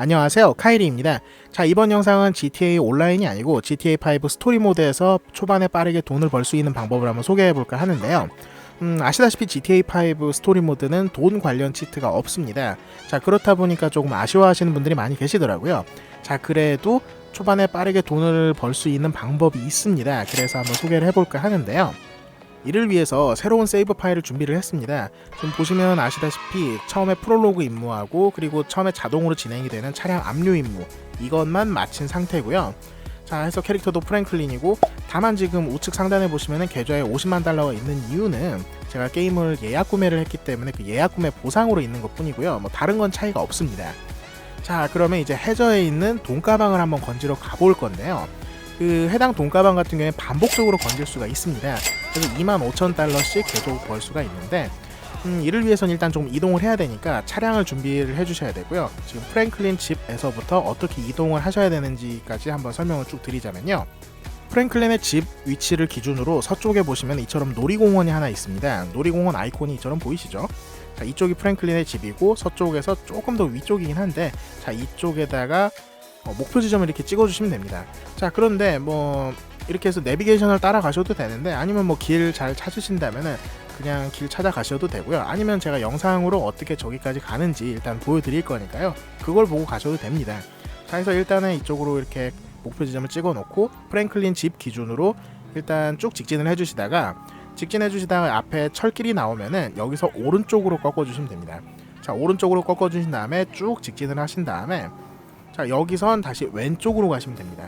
안녕하세요. 카이리입니다. 자 이번 영상은 GTA 온라인이 아니고 GTA5 스토리 모드에서 초반에 빠르게 돈을 벌 수 있는 방법을 한번 소개해 볼까 하는데요. 음, 아시다시피 GTA5 스토리 모드는 돈 관련 치트가 없습니다. 자 그렇다 보니까 조금 아쉬워하시는 분들이 많이 계시더라고요. 자 그래도 초반에 빠르게 돈을 벌 수 있는 방법이 있습니다. 그래서 한번 소개를 해볼까 하는데요 이를 위해서 새로운 세이브 파일을 준비를 했습니다. 지금 보시면 아시다시피 처음에 프롤로그 임무하고 그리고 처음에 자동으로 진행이 되는 차량 압류 임무 이것만 마친 상태고요. 자 해서 캐릭터도 프랭클린이고 다만 지금 우측 상단에 보시면은 계좌에 50만 달러가 있는 이유는 제가 게임을 예약 구매를 했기 때문에 그 예약 구매 보상으로 있는 것 뿐이고요. 뭐 다른 건 차이가 없습니다. 자 그러면 이제 해저에 있는 돈가방을 한번 건지러 가볼 건데요. 그 해당 돈가방 같은 경우에 반복적으로 건질 수가 있습니다. 그래서 2만 5천 달러씩 계속 벌 수가 있는데 음, 이를 위해서는 일단 좀 이동을 해야 되니까 차량을 준비를 해주셔야 되고요. 지금 프랭클린 집에서부터 어떻게 이동을 하셔야 되는지까지 한번 설명을 쭉 드리자면요. 프랭클린의 집 위치를 기준으로 서쪽에 보시면 이처럼 놀이공원이 하나 있습니다. 놀이공원 아이콘이 이처럼 보이시죠? 자, 이쪽이 프랭클린의 집이고 서쪽에서 조금 더 위쪽이긴 한데 자, 이쪽에다가 어, 목표 지점을 이렇게 찍어주시면 됩니다. 자 그런데 뭐 이렇게 해서 내비게이션을 따라가셔도 되는데 아니면 뭐 길 잘 찾으신다면은 그냥 길 찾아가셔도 되고요. 아니면 제가 영상으로 어떻게 저기까지 가는지 일단 보여드릴 거니까요. 그걸 보고 가셔도 됩니다. 자 그래서 일단은 이쪽으로 이렇게 목표 지점을 찍어 놓고 프랭클린 집 기준으로 일단 쭉 직진을 해주시다가 직진해 주시다가 앞에 철길이 나오면은 여기서 오른쪽으로 꺾어 주시면 됩니다. 자 오른쪽으로 꺾어 주신 다음에 쭉 직진을 하신 다음에 자 여기선 다시 왼쪽으로 가시면 됩니다.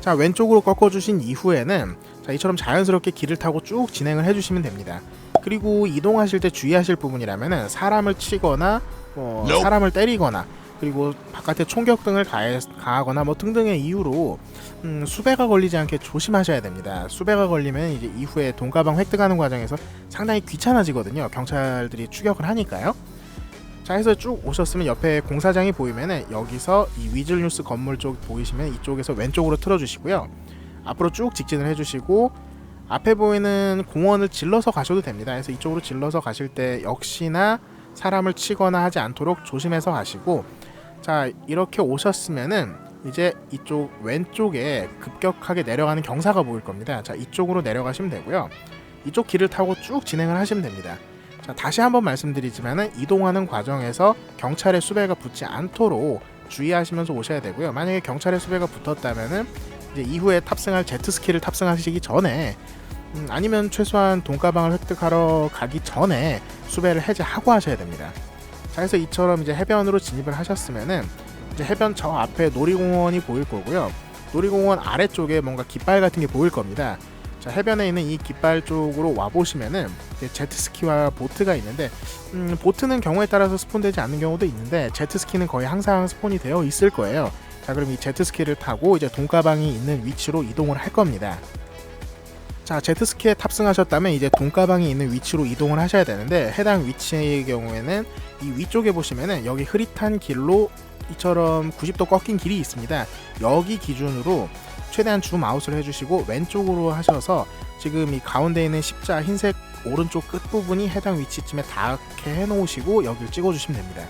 자 왼쪽으로 꺾어주신 이후에는 자 이처럼 자연스럽게 길을 타고 쭉 진행을 해주시면 됩니다. 그리고 이동하실 때 주의하실 부분이라면은 사람을 치거나 뭐 Nope. 사람을 때리거나 그리고 바깥에 총격 등을 가하거나 뭐 등등의 이유로 음, 수배가 걸리지 않게 조심하셔야 됩니다. 수배가 걸리면 이제 이후에 돈가방 획득하는 과정에서 상당히 귀찮아지거든요. 경찰들이 추격을 하니까요. 자 해서 쭉 오셨으면 옆에 공사장이 보이면은 여기서 이 위즐 뉴스 건물 쪽 보이시면 이쪽에서 왼쪽으로 틀어주시고요. 앞으로 쭉 직진을 해주시고 앞에 보이는 공원을 질러서 가셔도 됩니다. 그래서 이쪽으로 질러서 가실 때 역시나 사람을 치거나 하지 않도록 조심해서 가시고 자 이렇게 오셨으면은 이제 이쪽 왼쪽에 급격하게 내려가는 경사가 보일 겁니다. 자 이쪽으로 내려가시면 되고요. 이쪽 길을 타고 쭉 진행을 하시면 됩니다. 자 다시 한번 말씀드리지만은 이동하는 과정에서 경찰의 수배가 붙지 않도록 주의하시면서 오셔야 되고요. 만약에 경찰의 수배가 붙었다면은 이제 이후에 탑승할 제트스키를 탑승하시기 전에 음, 아니면 최소한 돈가방을 획득하러 가기 전에 수배를 해제하고 하셔야 됩니다. 자, 그래서 이처럼 이제 해변으로 진입을 하셨으면은 이제 해변 저 앞에 놀이공원이 보일 거고요. 놀이공원 아래쪽에 뭔가 깃발 같은 게 보일 겁니다. 자, 해변에 있는 이 깃발 쪽으로 와 보시면은 제트스키와 보트가 있는데 음, 보트는 경우에 따라서 스폰되지 않는 경우도 있는데 제트스키는 거의 항상 스폰이 되어 있을 거예요. 자, 그럼 이 제트스키를 타고 이제 돈가방이 있는 위치로 이동을 할 겁니다. 자, 제트스키에 탑승하셨다면 이제 돈가방이 있는 위치로 이동을 하셔야 되는데 해당 위치의 경우에는 이 위쪽에 보시면은 여기 흐릿한 길로 이처럼 90도 꺾인 길이 있습니다. 여기 기준으로 최대한 줌 아웃을 해주시고 왼쪽으로 하셔서 지금 이 가운데 있는 십자 흰색 오른쪽 끝 부분이 해당 위치쯤에 닿게 해놓으시고 여기를 찍어주시면 됩니다.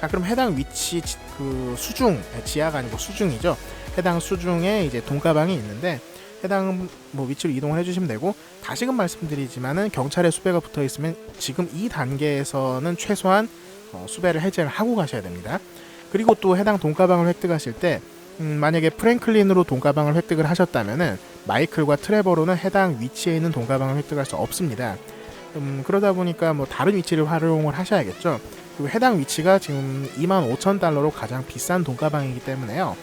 자, 그럼 해당 위치 지- 그 수중 지하가 아니고 수중이죠. 해당 수중에 이제 돈가방이 있는데 해당 뭐 위치로 이동을 해주시면 되고 다시금 말씀드리지만은 경찰의 수배가 붙어 있으면 지금 이 단계에서는 최소한 어, 수배를 해제를 하고 가셔야 됩니다. 그리고 또 해당 돈가방을 획득하실 때 음, 만약에 프랭클린으로 돈가방을 획득을 하셨다면은 마이클과 트레버로는 해당 위치에 있는 돈가방을 획득할 수 없습니다. 음, 그러다 보니까 뭐 다른 위치를 활용을 하셔야겠죠. 그리고 해당 위치가 지금 2만 5천 달러로 가장 비싼 돈가방이기 때문에요.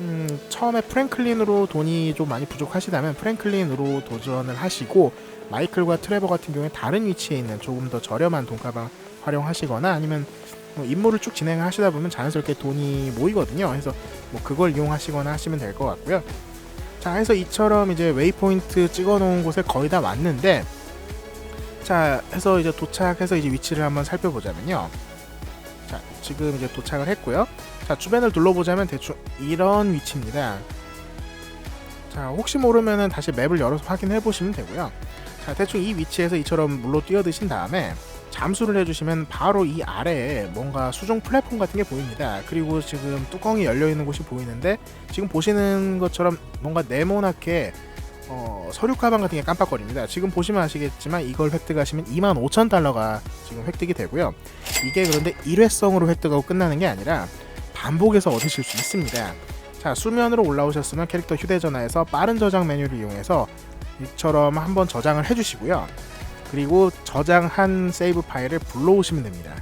음, 처음에 프랭클린으로 돈이 좀 많이 부족하시다면 프랭클린으로 도전을 하시고 마이클과 트레버 같은 경우에 다른 위치에 있는 조금 더 저렴한 돈가방 활용하시거나 아니면 뭐 임무를 쭉 진행하시다 보면 자연스럽게 돈이 모이거든요. 그래서 뭐 그걸 이용하시거나 하시면 될 것 같고요. 자, 해서 이처럼 이제 웨이포인트 찍어놓은 곳에 거의 다 왔는데 자, 해서 이제 도착해서 이제 위치를 한번 살펴보자면요. 자, 지금 이제 도착을 했고요. 자, 주변을 둘러보자면 대충 이런 위치입니다. 자, 혹시 모르면은 다시 맵을 열어서 확인해 보시면 되고요. 자, 대충 이 위치에서 이처럼 물로 뛰어드신 다음에 잠수를 해주시면 바로 이 아래에 뭔가 수중 플랫폼 같은 게 보입니다. 그리고 지금 뚜껑이 열려 있는 곳이 보이는데 지금 보시는 것처럼 뭔가 네모나게 어, 서류 가방 같은 게 깜빡거립니다. 지금 보시면 아시겠지만 이걸 획득하시면 25,000달러가 지금 획득이 되고요. 이게 그런데 일회성으로 획득하고 끝나는 게 아니라 반복해서 얻으실 수 있습니다. 자, 수면으로 올라오셨으면 캐릭터 휴대전화에서 빠른 저장 메뉴를 이용해서 이처럼 한번 저장을 해주시고요. 그리고 저장한 세이브 파일을 불러오시면 됩니다.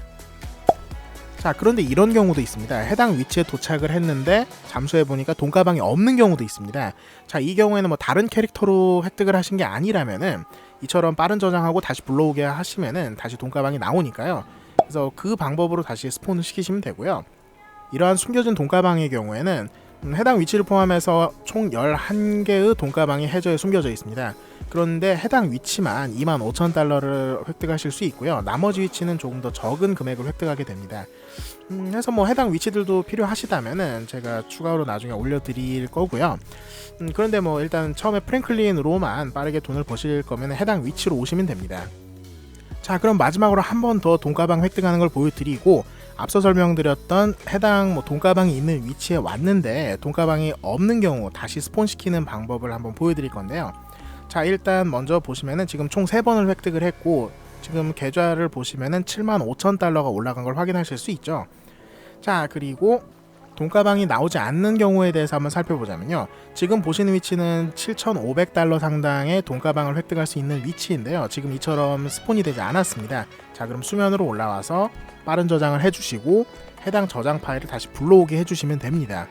자, 그런데 이런 경우도 있습니다. 해당 위치에 도착을 했는데 잠수해 보니까 돈가방이 없는 경우도 있습니다. 자, 이 경우에는 뭐 다른 캐릭터로 획득을 하신 게 아니라면은 이처럼 빠른 저장하고 다시 불러오게 하시면은 다시 돈가방이 나오니까요. 그래서 그 방법으로 다시 스폰을 시키시면 되고요. 이러한 숨겨진 돈가방의 경우에는 음, 해당 위치를 포함해서 총 11개의 돈가방이 해저에 숨겨져 있습니다. 그런데 해당 위치만 25,000달러를 획득하실 수 있고요. 나머지 위치는 조금 더 적은 금액을 획득하게 됩니다. 음, 해서 뭐 해당 위치들도 필요하시다면은 제가 추가로 나중에 올려드릴 거고요. 음, 그런데 뭐 일단 처음에 프랭클린으로만 빠르게 돈을 버실 거면 해당 위치로 오시면 됩니다. 자, 그럼 마지막으로 한 번 더 돈가방 획득하는 걸 보여드리고 앞서 설명드렸던 해당 뭐 돈가방이 있는 위치에 왔는데 돈가방이 없는 경우 다시 스폰 시키는 방법을 한번 보여드릴 건데요. 자, 일단 먼저 보시면은 지금 총 3번을 획득을 했고 지금 계좌를 보시면은 7만 5천 달러가 올라간 걸 확인하실 수 있죠. 자, 그리고 돈가방이 나오지 않는 경우에 대해서 한번 살펴보자면요. 지금 보시는 위치는 7,500달러 상당의 돈가방을 획득할 수 있는 위치인데요. 지금 이처럼 스폰이 되지 않았습니다. 자, 그럼 수면으로 올라와서 빠른 저장을 해주시고 해당 저장 파일을 다시 불러오게 해주시면 됩니다.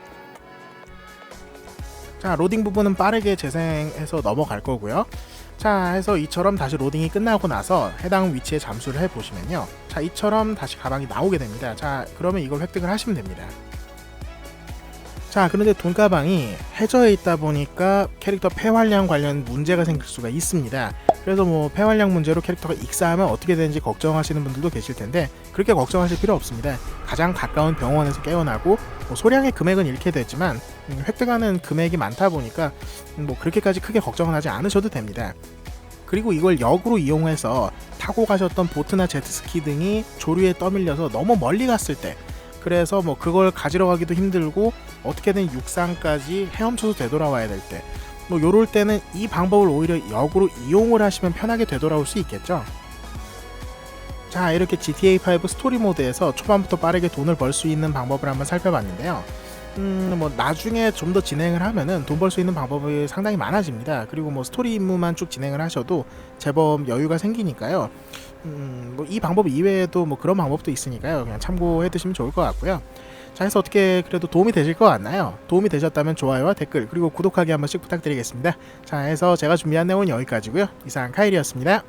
자, 로딩 부분은 빠르게 재생해서 넘어갈 거고요. 자, 해서 이처럼 다시 로딩이 끝나고 나서 해당 위치에 잠수를 해 보시면요. 자, 이처럼 다시 가방이 나오게 됩니다. 자, 그러면 이걸 획득을 하시면 됩니다. 자, 그런데 돈가방이 해저에 있다 보니까 캐릭터 폐활량 관련 문제가 생길 수가 있습니다. 그래서 뭐 폐활량 문제로 캐릭터가 익사하면 어떻게 되는지 걱정하시는 분들도 계실 텐데 그렇게 걱정하실 필요 없습니다. 가장 가까운 병원에서 깨어나고 뭐 소량의 금액은 잃게 되지만 음, 획득하는 금액이 많다 보니까 음, 뭐 그렇게까지 크게 걱정은 하지 않으셔도 됩니다. 그리고 이걸 역으로 이용해서 타고 가셨던 보트나 제트스키 등이 조류에 떠밀려서 너무 멀리 갔을 때 그래서 뭐 그걸 가지러 가기도 힘들고 어떻게든 육상까지 헤엄쳐서 되돌아와야 될 때 뭐 요럴 때는 이 방법을 오히려 역으로 이용을 하시면 편하게 되돌아올 수 있겠죠. 자 이렇게 GTA5 스토리 모드에서 초반부터 빠르게 돈을 벌 수 있는 방법을 한번 살펴봤는데요. 음, 뭐 나중에 좀 더 진행을 하면은 돈 벌 수 있는 방법이 상당히 많아집니다. 그리고 뭐 스토리 임무만 쭉 진행을 하셔도 제법 여유가 생기니까요. 음, 뭐 이 방법 이외에도 뭐 그런 방법도 있으니까요. 그냥 참고해 두시면 좋을 것 같고요. 자, 해서 어떻게 그래도 도움이 되실 것 같나요? 도움이 되셨다면 좋아요와 댓글 그리고 구독하기 한 번씩 부탁드리겠습니다. 자, 해서 제가 준비한 내용은 여기까지고요. 이상 카일이었습니다.